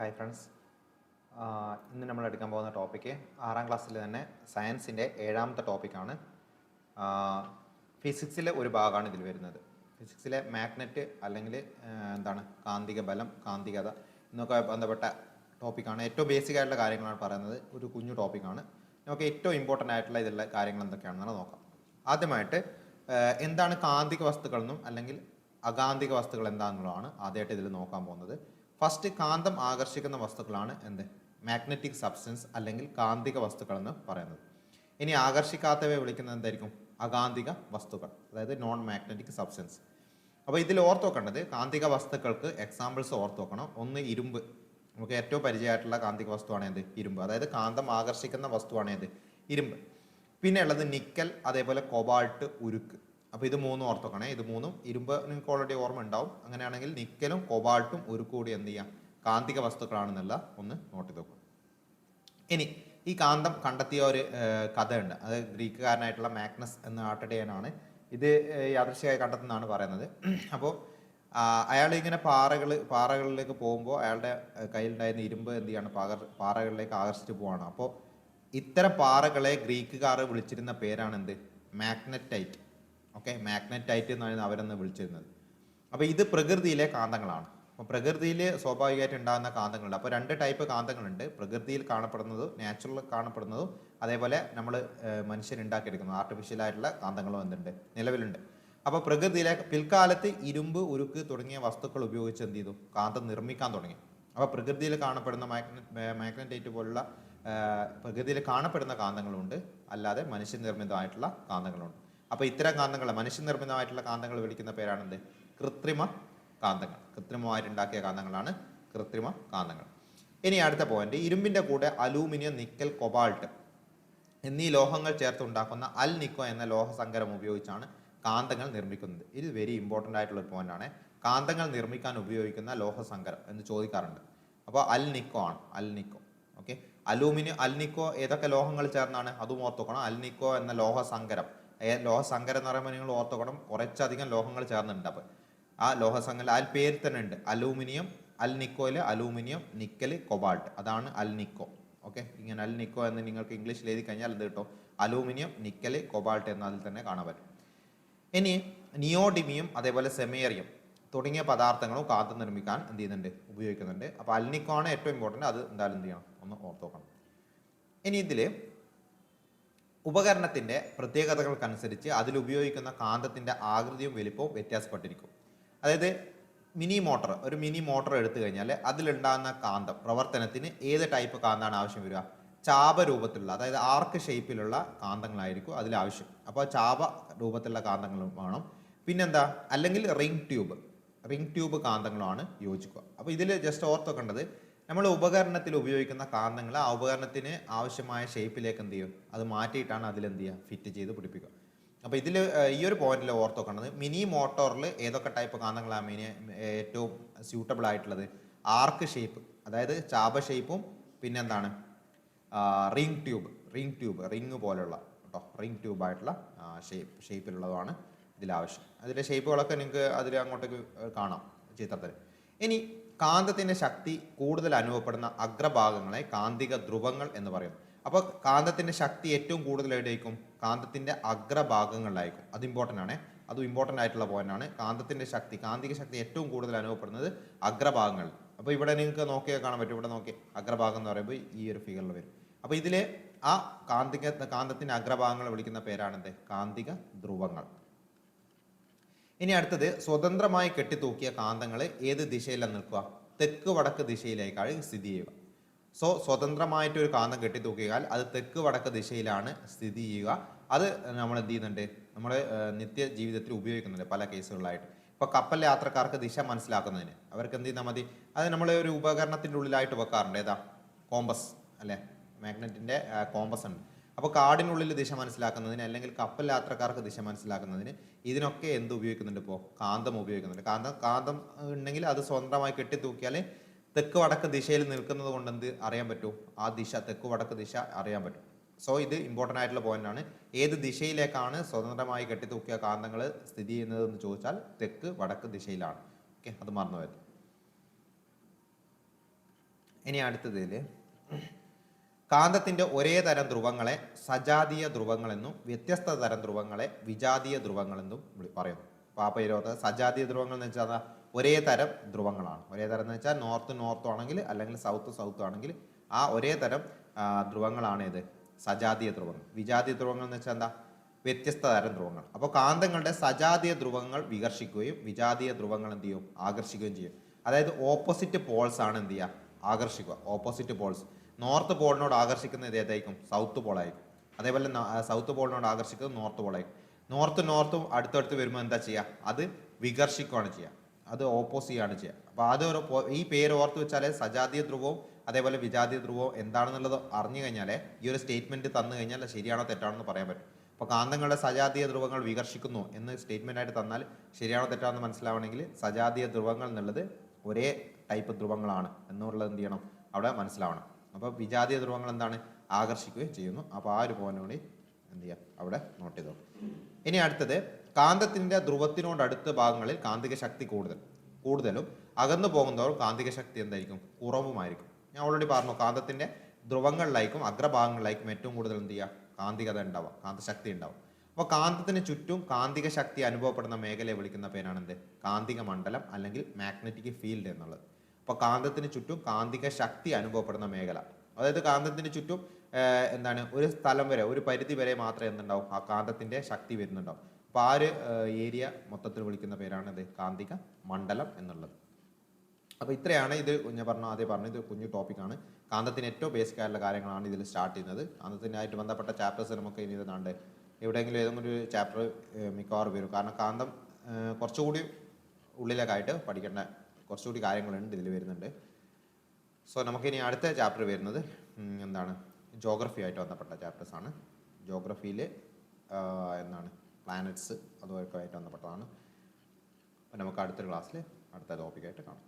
Hi friends ഇന്ന് നമ്മൾ എടുക്കാൻ പോകുന്ന ടോപ്പിക്ക് ആറാം ക്ലാസ്സിൽ തന്നെ സയൻസിന്റെ ഏഴാമത്തെ ടോപ്പിക്കാണ് ഫിസിക്സിലെ ഒരു ഭാഗമാണ് ഇതിൽ വരുന്നത്. ഫിസിക്സിലെ മാഗ്നറ്റ് അല്ലെങ്കിൽ എന്താണ് കാന്തിക ബലം കാന്തികത എന്നൊക്കെ ബന്ധപ്പെട്ട ടോപ്പിക്കാണ് ഏറ്റവും ബേസിക് ആയിട്ടുള്ള കാര്യങ്ങളാണ് പറയുന്നത്. ഒരു കുഞ്ഞു ടോപ്പിക്കാണ് നമുക്ക് ഏറ്റവും ഇമ്പോർട്ടന്റ് ആയിട്ടുള്ള ഇതിലുള്ള കാര്യങ്ങൾ എന്തൊക്കെയാണെന്നാണ് നോക്കാം. ആദ്യമായിട്ട് എന്താണ് കാന്തിക വസ്തുക്കളെന്നും അല്ലെങ്കിൽ അകാന്തിക വസ്തുക്കൾ എന്താണെന്നുള്ളതാണ് ആദ്യമായിട്ട് ഇതിൽ നോക്കാൻ പോകുന്നത്. ഫസ്റ്റ് കാന്തം ആകർഷിക്കുന്ന വസ്തുക്കളാണ് എന്ത്? മാഗ്നറ്റിക് സബ്സ്റ്റൻസ് അല്ലെങ്കിൽ കാന്തിക വസ്തുക്കൾ എന്ന് പറയുന്നത്. ഇനി ആകർഷിക്കാത്തവയെ വിളിക്കുന്നത് എന്തായിരിക്കും? അകാന്തിക വസ്തുക്കൾ അതായത് നോൺ മാഗ്നറ്റിക് സബ്സ്റ്റൻസ് അപ്പോൾ ഇതിൽ ഓർത്ത് വെക്കേണ്ടത് കാന്തിക വസ്തുക്കൾക്ക് എക്സാമ്പിൾസ് ഓർത്ത് വെക്കണം. ഒന്ന് ഇരുമ്പ്. നമുക്ക് ഏറ്റവും പരിചയമായിട്ടുള്ള കാന്തിക വസ്തുവാണ് എന്ത്? ഇരുമ്പ്. അതായത് കാന്തം ആകർഷിക്കുന്ന വസ്തുവാണ് ഏത് ഇരുമ്പ്. പിന്നെ ഉള്ളത് നിക്കൽ അതേപോലെ കൊബാൾട്ട് ഉരുക്ക്. അപ്പോൾ ഇത് മൂന്നും ഓർത്തോക്കണേ. ഇത് മൂന്നും ഇരുമ്പ് നിങ്ങൾക്ക് ഓൾറെഡി ഓർമ്മ ഉണ്ടാവും. അങ്ങനെയാണെങ്കിൽ നിക്കലും കൊബാൾട്ടും ഒരു കൂടി എന്ത് ചെയ്യാം? കാന്തിക വസ്തുക്കളാണെന്നുള്ള ഒന്ന് നോട്ട് ചെയ്ത് വെക്കും ഇനി ഈ കാന്തം കണ്ടെത്തിയ ഒരു കഥയുണ്ട്. അത് ഗ്രീക്കുകാരനായിട്ടുള്ള മാഗ്നസ് എന്ന ആട്ടടിയനാണ്. ഇത് യാദൃശ്യമായി കണ്ടെത്തുന്നതാണ് പറയുന്നത്. അപ്പോൾ അയാൾ ഇങ്ങനെ പാറകൾ പാറകളിലേക്ക് പോകുമ്പോൾ അയാളുടെ കയ്യിലുണ്ടായിരുന്ന ഇരുമ്പ് എന്ത് ചെയ്യാണ്? പാകർ പാറകളിലേക്ക് ആകർഷിച്ച് പോവാണ്. അപ്പോൾ ഇത്തരം പാറകളെ ഗ്രീക്കുകാർ വിളിച്ചിരുന്ന പേരാണ് എന്ത്? മാഗ്നറ്റൈറ്റ്. ഓക്കെ മാഗ്നറ്റൈറ്റ് എന്നാണ് അവരെന്ന് വിളിച്ചിരുന്നത്. അപ്പോൾ ഇത് പ്രകൃതിയിലെ കാന്തങ്ങളാണ്. അപ്പോൾ പ്രകൃതിയിൽ സ്വാഭാവികമായിട്ട് ഉണ്ടാകുന്ന കാന്തങ്ങളുണ്ട്. അപ്പോൾ രണ്ട് ടൈപ്പ് കാന്തങ്ങളുണ്ട്. പ്രകൃതിയിൽ കാണപ്പെടുന്നതും നാച്ചുറൽ കാണപ്പെടുന്നതും അതേപോലെ നമ്മൾ മനുഷ്യൻ ഉണ്ടാക്കിയെടുക്കുന്നത് ആർട്ടിഫിഷ്യൽ ആയിട്ടുള്ള കാന്തങ്ങളും എന്തുണ്ട്? നിലവിലുണ്ട്. അപ്പോൾ പ്രകൃതിയിലെ പിൽക്കാലത്ത് ഇരുമ്പ് ഉരുക്ക് തുടങ്ങിയ വസ്തുക്കൾ ഉപയോഗിച്ച് എന്ത് ചെയ്തു? കാന്തം നിർമ്മിക്കാൻ തുടങ്ങി. അപ്പോൾ പ്രകൃതിയിൽ കാണപ്പെടുന്ന മാഗ്നറ്റ് മാഗ്നറ്റൈറ്റ് പോലുള്ള പ്രകൃതിയിൽ കാണപ്പെടുന്ന കാന്തങ്ങളുണ്ട്. അല്ലാതെ മനുഷ്യനിർമ്മിതമായിട്ടുള്ള കാന്തങ്ങളുണ്ട്. അപ്പോൾ ഇത്തരം കാന്തങ്ങൾ മനുഷ്യനിർമ്മിതമായിട്ടുള്ള കാന്തങ്ങൾ വിളിക്കുന്ന പേരാണെന്ത്? കൃത്രിമ കാന്തങ്ങൾ. കൃത്രിമമായിട്ടുണ്ടാക്കിയ കാന്തങ്ങളാണ് കൃത്രിമ കാന്തങ്ങൾ. ഇനി അടുത്ത പോയിന്റ് ഇരുമ്പിന്റെ കൂടെ അലൂമിനിയം നിക്കൽ കൊബാൾട്ട് എന്നീ ലോഹങ്ങൾ ചേർത്ത് ഉണ്ടാക്കുന്ന അൽ നിക്കോ എന്ന ലോഹസങ്കരം ഉപയോഗിച്ചാണ് കാന്തങ്ങൾ നിർമ്മിക്കുന്നത്. ഇത് വെരി ഇമ്പോർട്ടന്റ് ആയിട്ടുള്ള ഒരു പോയിന്റ് ആണ്. കാന്തങ്ങൾ നിർമ്മിക്കാൻ ഉപയോഗിക്കുന്ന ലോഹസങ്കരം എന്ന് ചോദിക്കാറുണ്ട്. അപ്പോൾ അൽ നിക്കോ ആണ്. അൽ നിക്കോ. ഓക്കെ അലൂമിനിയം അൽ നിക്കോ ഏതൊക്കെ ലോഹങ്ങൾ ചേർന്നാണ്? അതും ഓർത്തോക്കണം അൽ നിക്കോ എന്ന ലോഹസങ്കരം ലോഹസങ്കരം എന്ന് പറയുമ്പോൾ നിങ്ങൾ ഓർത്തോക്കണം കുറച്ചധികം ലോഹങ്ങൾ ചേർന്നിട്ടുണ്ട് അപ്പോൾ. ആ ലോഹസങ്കരം അതിൽ പേര് തന്നെ ഉണ്ട്. അലൂമിനിയം അൽ നിക്കോയിൽ അലൂമിനിയം നിക്കൽ കൊബാൾട്ട്. അതാണ് അൽ നിക്കോ ഓക്കെ? ഇങ്ങനെ അൽ നിക്കോ എന്ന് നിങ്ങൾക്ക് ഇംഗ്ലീഷിൽ എഴുതി കഴിഞ്ഞാൽ എന്ത് കിട്ടും. അലൂമിനിയം നിക്കൽ കൊബാൾട്ട് എന്നതിൽ തന്നെ കാണാൻ പറ്റും. ഇനി നിയോഡിമിയം അതേപോലെ സെമേറിയം തുടങ്ങിയ പദാർത്ഥങ്ങളും കാത്തു നിർമ്മിക്കാൻ എന്ത് ചെയ്യുന്നുണ്ട്? ഉപയോഗിക്കുന്നുണ്ട്. അപ്പോൾ അൽനിക്കോ ആണ് ഏറ്റവും ഇമ്പോർട്ടന്റ് അത് എന്തായാലും എന്ത് ചെയ്യണം? ഒന്ന് ഓർത്തോക്കണം ഇനി ഇതിൽ ഉപകരണത്തിന്റെ പ്രത്യേകതകൾക്കനുസരിച്ച് അതിൽ ഉപയോഗിക്കുന്ന കാന്തത്തിന്റെ ആകൃതിയും വലിപ്പവും വ്യത്യാസപ്പെട്ടിരിക്കും. അതായത് മിനി മോട്ടർ ഒരു മിനി മോട്ടർ എടുത്തു കഴിഞ്ഞാൽ അതിലുണ്ടാകുന്ന കാന്തം പ്രവർത്തനത്തിന് ഏത് ടൈപ്പ് കാന്താണ് ആവശ്യം വരിക? ചാപ രൂപത്തിലുള്ള അതായത് ആർക്ക് ഷേപ്പിലുള്ള കാന്തങ്ങളായിരിക്കും അതിലാവശ്യം അപ്പോൾ ചാപ രൂപത്തിലുള്ള കാന്തങ്ങൾ വേണം. പിന്നെന്താ? അല്ലെങ്കിൽ റിംഗ് ട്യൂബ് റിംഗ് ട്യൂബ് കാന്തങ്ങളുമാണ് യോജിക്കുക. അപ്പോൾ ഇതിൽ ജസ്റ്റ് ഓർത്ത് വെക്കേണ്ടത് നമ്മൾ ഉപകരണത്തിൽ ഉപയോഗിക്കുന്ന കാന്തങ്ങൾ ആ ഉപകരണത്തിന് ആവശ്യമായ ഷേപ്പിലേക്ക് എന്ത് ചെയ്യും? അത് മാറ്റിയിട്ടാണ് അതിൽ എന്ത് ചെയ്യുക? ഫിറ്റ് ചെയ്ത് പിടിപ്പിക്കുക. അപ്പോൾ ഇതിൽ ഈ ഒരു പോയിന്റിൽ ഓർത്ത് വെക്കേണ്ടത് മിനി മോട്ടോറിൽ ഏതൊക്കെ ടൈപ്പ് കാന്തങ്ങളാണ് മിനി ഏറ്റവും സ്യൂട്ടബിൾ ആയിട്ടുള്ളത്? ആർക്ക് ഷേപ്പ് അതായത് ചാപ ഷേപ്പും പിന്നെന്താണ്? Ring tube ring tube ring പോലെയുള്ള കേട്ടോ റിംഗ് ട്യൂബ് ആയിട്ടുള്ള ഷേപ്പ് ഷേപ്പിലുള്ളതാണ് ഇതിലാവശ്യം. അതിന്റെ ഷേപ്പുകളൊക്കെ നിങ്ങൾക്ക് അതിൽ അങ്ങോട്ടേക്ക് കാണാം ചിത്രത്തിൽ ഇനി കാന്തത്തിന്റെ ശക്തി കൂടുതൽ അനുഭവപ്പെടുന്ന അഗ്രഭാഗങ്ങളെ കാന്തിക ധ്രുവങ്ങൾ എന്ന് പറയും. അപ്പോൾ കാന്തത്തിന്റെ ശക്തി ഏറ്റവും കൂടുതൽ എവിടെയായിരിക്കും? കാന്തത്തിന്റെ അഗ്രഭാഗങ്ങളിലായിരിക്കും. അത് ഇമ്പോർട്ടന്റ് ആണ്. അത് ഇമ്പോർട്ടന്റ് ആയിട്ടുള്ള പോയിന്റ് ആണ്. കാന്തത്തിന്റെ ശക്തി കാന്തിക ശക്തി ഏറ്റവും കൂടുതൽ അനുഭവപ്പെടുന്നത് അഗ്രഭാഗങ്ങളിൽ അപ്പോൾ ഇവിടെ നിങ്ങൾക്ക് നോക്കിയാൽ കാണാൻ പറ്റും. ഇവിടെ നോക്കി അഗ്രഭാഗം എന്ന് പറയുമ്പോൾ ഈ ഒരു ഫിഗറിൽ വരും അപ്പോൾ ഇതിലെ ആ കാന്തിക കാന്തത്തിന്റെ അഗ്രഭാഗങ്ങൾ വിളിക്കുന്ന പേരാണെന്ത് കാന്തിക ധ്രുവങ്ങൾ. ഇനി അടുത്തത് സ്വതന്ത്രമായി കെട്ടിത്തൂക്കിയ കാന്തങ്ങൾ ഏത് ദിശയിലാണ് നിൽക്കുക? തെക്ക് വടക്ക് ദിശയിലേക്കാണ് സ്ഥിതി ചെയ്യുക. സോ സ്വതന്ത്രമായിട്ട് ഒരു കാന്തം കെട്ടിത്തൂക്കിയാൽ അത് തെക്ക് വടക്ക് ദിശയിലാണ് സ്ഥിതി ചെയ്യുക. അത് നമ്മൾ എന്ത് ചെയ്യുന്നുണ്ട്? നമ്മൾ നിത്യ ജീവിതത്തിൽ ഉപയോഗിക്കുന്നുണ്ട് പല കേസുകളിലായിട്ട്. ഇപ്പോൾ കപ്പൽ യാത്രക്കാർക്ക് ദിശ മനസ്സിലാക്കുന്നതിന് അവർക്ക് എന്ത് ചെയ്താൽ മതി? അത് നമ്മൾ ഒരു ഉപകരണത്തിന്റെ ഉള്ളിലായിട്ട് വെക്കാറുണ്ട്. ഏതാ? കോമ്പസ് അല്ലേ? മാഗ്നറ്റിന്റെ കോമ്പസ് ഉണ്ട്. അപ്പോൾ കാടിനുള്ളിൽ ദിശ മനസ്സിലാക്കുന്നതിന് അല്ലെങ്കിൽ കപ്പൽ യാത്രക്കാർക്ക് ദിശ മനസ്സിലാക്കുന്നതിന് ഇതിനൊക്കെ എന്ത് ഉപയോഗിക്കുന്നുണ്ട് ഇപ്പോൾ കാന്തം ഉപയോഗിക്കുന്നുണ്ട്. കാന്തം കാന്തം ഉണ്ടെങ്കിൽ അത് സ്വന്തമായി കെട്ടിത്തൂക്കിയാൽ തെക്ക് വടക്ക് ദിശയിൽ നിൽക്കുന്നത് കൊണ്ട് എന്ത് അറിയാൻ പറ്റും? ആ ദിശ തെക്ക് വടക്ക് ദിശ അറിയാൻ പറ്റും. സോ ഇത് ഇമ്പോർട്ടന്റ് ആയിട്ടുള്ള പോയിന്റ് ആണ്. ഏത് ദിശയിലേക്കാണ് സ്വതന്ത്രമായി കെട്ടിത്തൂക്കിയ കാന്തങ്ങൾ സ്ഥിതി ചെയ്യുന്നത് എന്ന് ചോദിച്ചാൽ തെക്ക് വടക്ക് ദിശയിലാണ്. ഓക്കെ അത് മറന്നു വരും ഇനി അടുത്തതിൽ കാന്തത്തിന്റെ ഒരേ തരം ധ്രുവങ്ങളെ സജാതീയ ധ്രുവങ്ങളെന്നും വ്യത്യസ്ത തരം ധ്രുവങ്ങളെ വിജാതീയ ധ്രുവങ്ങളെന്നും പറയുന്നു. പാപ്പയിലോത്ത് സജാതീയ ധ്രുവങ്ങൾ എന്ന് വെച്ചാൽ ഒരേ തരം ധ്രുവങ്ങളാണ്. ഒരേ തരം എന്ന് വെച്ചാൽ നോർത്ത് നോർത്ത് ആണെങ്കിൽ അല്ലെങ്കിൽ സൗത്ത് സൗത്തും ആണെങ്കിൽ ആ ഒരേ തരം ധ്രുവങ്ങളാണ് ഇത് സജാതീയ ധ്രുവങ്ങൾ. വിജാതീയ ധ്രുവങ്ങൾ എന്ന് വെച്ചാൽ എന്താ? വ്യത്യസ്ത തരം ധ്രുവങ്ങൾ. അപ്പോൾ കാന്തങ്ങളുടെ സജാതീയ ധ്രുവങ്ങൾ വികർഷിക്കുകയും വിജാതീയ ധ്രുവങ്ങൾ എന്ത് ചെയ്യും? ആകർഷിക്കുകയും ചെയ്യും. അതായത് ഓപ്പോസിറ്റ് പോൾസ് ആണ് എന്ത് ചെയ്യുക? ആകർഷിക്കുക. ഓപ്പോസിറ്റ് പോൾസ് നോർത്ത് പോളിനോട് ആകർഷിക്കുന്നത് ഏതായിരിക്കും? സൗത്ത് പോളായിരിക്കും. അതേപോലെ സൗത്ത് പോളിനോട് ആകർഷിക്കുന്നത് നോർത്ത് പോളായിരിക്കും. നോർത്ത് നോർത്തും അടുത്തടുത്ത് വരുമ്പോൾ എന്താ ചെയ്യുക അത് വികർഷിക്കുകയാണ് ചെയ്യുക അത് ഓപ്പോസ് ചെയ്യുകയാണ് ചെയ്യുക അപ്പോൾ അത് ഒരു ഈ പേര് ഓർത്ത് വെച്ചാൽ സജാതീയ ധ്രുവവും അതേപോലെ വിജാതീയ ധ്രുവവും എന്താണെന്നുള്ളത് അറിഞ്ഞു കഴിഞ്ഞാൽ ഈ ഒരു സ്റ്റേറ്റ്മെന്റ് തന്നു കഴിഞ്ഞാൽ ശരിയാണോ തെറ്റാണോ എന്ന് പറയാൻ പറ്റും. അപ്പോൾ കാന്തങ്ങളുടെ സജാതീയ ധ്രുവങ്ങൾ വികർഷിക്കുന്നു എന്ന് സ്റ്റേറ്റ്മെന്റ് ആയിട്ട് തന്നാൽ ശരിയാണോ തെറ്റാണെന്ന് മനസ്സിലാവണമെങ്കിൽ സജാതീയ ധ്രുവങ്ങൾ എന്നുള്ളത് ഒരേ ടൈപ്പ് ധ്രുവങ്ങളാണ് എന്നുള്ളത് എന്ത് ചെയ്യണം? അവിടെ മനസ്സിലാവണം. അപ്പോൾ വിജാതീയ ധ്രുവങ്ങൾ എന്താണ്? ആകർഷിക്കുകയും ചെയ്യുന്നു. അപ്പോൾ ആ ഒരു പോയിന്റ് എന്ത് ചെയ്യാം? അവിടെ നോട്ട് ചെയ്തോ. ഇനി അടുത്തത് കാന്തത്തിന്റെ ധ്രുവത്തിനോട് അടുത്ത ഭാഗങ്ങളിൽ കാന്തിക ശക്തി കൂടുതൽ കൂടുതലും അകന്നു പോകുന്നവർ കാന്തിക ശക്തി എന്തായിരിക്കും? കുറവുമായിരിക്കും. ഞാൻ ഓൾറെഡി പറഞ്ഞു കാന്തത്തിന്റെ ധ്രുവങ്ങളിലായിരിക്കും അഗ്രഭാഗങ്ങളിലായിരിക്കും ഏറ്റവും കൂടുതൽ എന്ത് ചെയ്യുക? കാന്തികത ഉണ്ടാവുക കാന്തശക്തി ഉണ്ടാവും അപ്പോൾ കാന്തത്തിന് ചുറ്റും കാന്തിക ശക്തി അനുഭവപ്പെടുന്ന മേഖലയെ വിളിക്കുന്ന പേരാണ് എന്ത്? കാന്തിക മണ്ഡലം അല്ലെങ്കിൽ മാഗ്നറ്റിക് ഫീൽഡ് എന്നുള്ളത്. അപ്പോൾ കാന്തത്തിന് ചുറ്റും കാന്തിക ശക്തി അനുഭവപ്പെടുന്ന മേഖല. അതായത് കാന്തത്തിന് ചുറ്റും എന്താണ് ഒരു സ്ഥലം വരെ ഒരു പരിധി വരെ മാത്രമേ എന്തുണ്ടാവും? ആ കാന്തത്തിന്റെ ശക്തി വരുന്നുണ്ടാവും. അപ്പോൾ ആ ഒരു ഏരിയ മൊത്തത്തിൽ വിളിക്കുന്ന പേരാണ് ഇത് കാന്തിക മണ്ഡലം എന്നുള്ളത്. അപ്പോൾ ഇത്രയാണ് ഇത് ഞാൻ പറഞ്ഞു ആദ്യം പറഞ്ഞു ഇത് കുഞ്ഞു ടോപ്പിക്കാണ് കാന്തത്തിന് ഏറ്റവും ബേസിക് ആയിട്ടുള്ള കാര്യങ്ങളാണ് ഇതിൽ സ്റ്റാർട്ട് ചെയ്യുന്നത്. കാന്തത്തിനായിട്ട് ബന്ധപ്പെട്ട ചാപ്റ്റേഴ്സ് നമുക്ക് ഇനി ഇതാണ്ട് എവിടെയെങ്കിലും ഏതെങ്കിലും ഒരു ചാപ്റ്റർ മിക്കവാറും വരും. കാരണം കാന്തം കുറച്ചുകൂടി ഉള്ളിലേക്കായിട്ട് പഠിക്കേണ്ട കുറച്ചുകൂടി കാര്യങ്ങളുണ്ട് ഇതിൽ വരുന്നുണ്ട്. സോ നമുക്കിനി അടുത്ത ചാപ്റ്റർ വരുന്നത് എന്താണ്? ജോഗ്രഫി ആയിട്ട് ബന്ധപ്പെട്ട ചാപ്റ്റേഴ്സ് ആണ്. ജോഗ്രഫിയിൽ എന്താണ്? പ്ലാനറ്റ്സ് അതുമൊക്കെ ആയിട്ട് ബന്ധപ്പെട്ടതാണ്. അപ്പോൾ നമുക്ക് അടുത്തൊരു ക്ലാസ്സിൽ അടുത്ത ടോപ്പിക്കായിട്ട് കാണാം.